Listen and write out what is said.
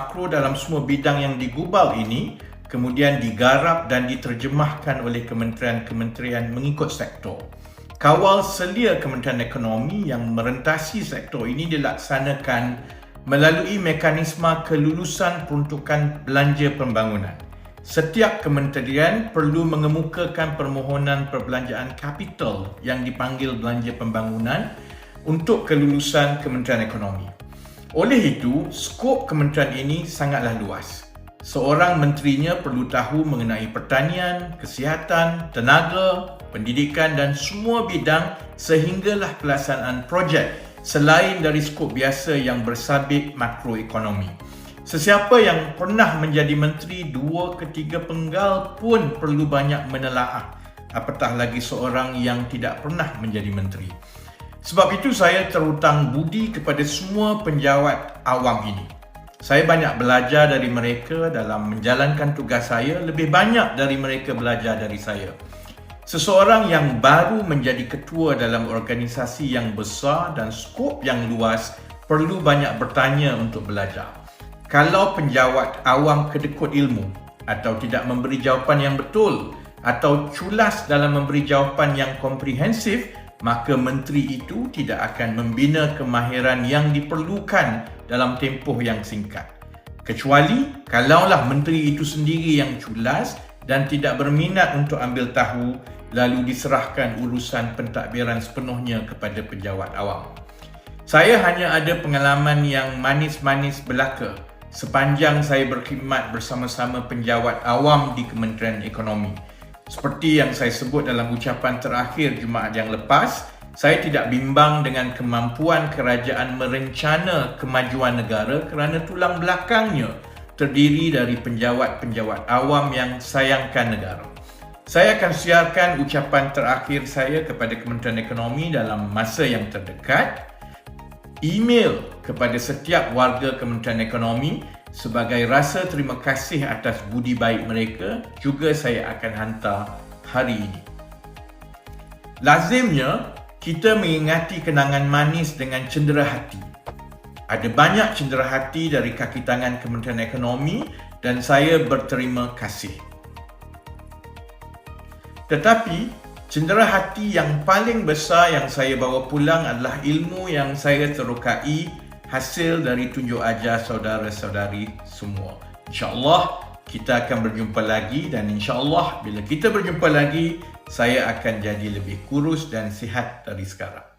makro dalam semua bidang yang digubal ini kemudian digarap dan diterjemahkan oleh kementerian-kementerian mengikut sektor. Kawal selia Kementerian Ekonomi yang merentasi sektor ini dilaksanakan melalui mekanisme kelulusan peruntukan belanja pembangunan. Setiap kementerian perlu mengemukakan permohonan perbelanjaan kapital yang dipanggil belanja pembangunan untuk kelulusan Kementerian Ekonomi. Oleh itu, skop kementerian ini sangatlah luas. Seorang menterinya perlu tahu mengenai pertanian, kesihatan, tenaga, pendidikan dan semua bidang sehinggalah pelaksanaan projek selain dari skop biasa yang bersabit makroekonomi. Sesiapa yang pernah menjadi menteri dua ketiga penggal pun perlu banyak menelaah apatah lagi seorang yang tidak pernah menjadi menteri. Sebab itu saya terutang budi kepada semua penjawat awam ini. Saya banyak belajar dari mereka dalam menjalankan tugas saya, lebih banyak dari mereka belajar dari saya. Seseorang yang baru menjadi ketua dalam organisasi yang besar dan skop yang luas perlu banyak bertanya untuk belajar. Kalau penjawat awam kedekut ilmu atau tidak memberi jawapan yang betul atau culas dalam memberi jawapan yang komprehensif, maka menteri itu tidak akan membina kemahiran yang diperlukan dalam tempoh yang singkat. Kecuali kalaulah menteri itu sendiri yang culas dan tidak berminat untuk ambil tahu lalu diserahkan urusan pentadbiran sepenuhnya kepada penjawat awam. Saya hanya ada pengalaman yang manis-manis belaka sepanjang saya berkhidmat bersama-sama penjawat awam di Kementerian Ekonomi. Seperti yang saya sebut dalam ucapan terakhir Jumaat yang lepas, saya tidak bimbang dengan kemampuan kerajaan merencana kemajuan negara kerana tulang belakangnya terdiri dari penjawat-penjawat awam yang sayangkan negara. Saya akan siarkan ucapan terakhir saya kepada Kementerian Ekonomi dalam masa yang terdekat. Email kepada setiap warga Kementerian Ekonomi sebagai rasa terima kasih atas budi baik mereka juga saya akan hantar hari ini. Lazimnya kita mengingati kenangan manis dengan cendera hati. Ada banyak cendera hati dari kaki tangan Kementerian Ekonomi dan saya berterima kasih. Tetapi cendera hati yang paling besar yang saya bawa pulang adalah ilmu yang saya terokai hasil dari tunjuk ajar saudara-saudari semua. InsyaAllah kita akan berjumpa lagi dan insyaAllah bila kita berjumpa lagi saya akan jadi lebih kurus dan sihat dari sekarang.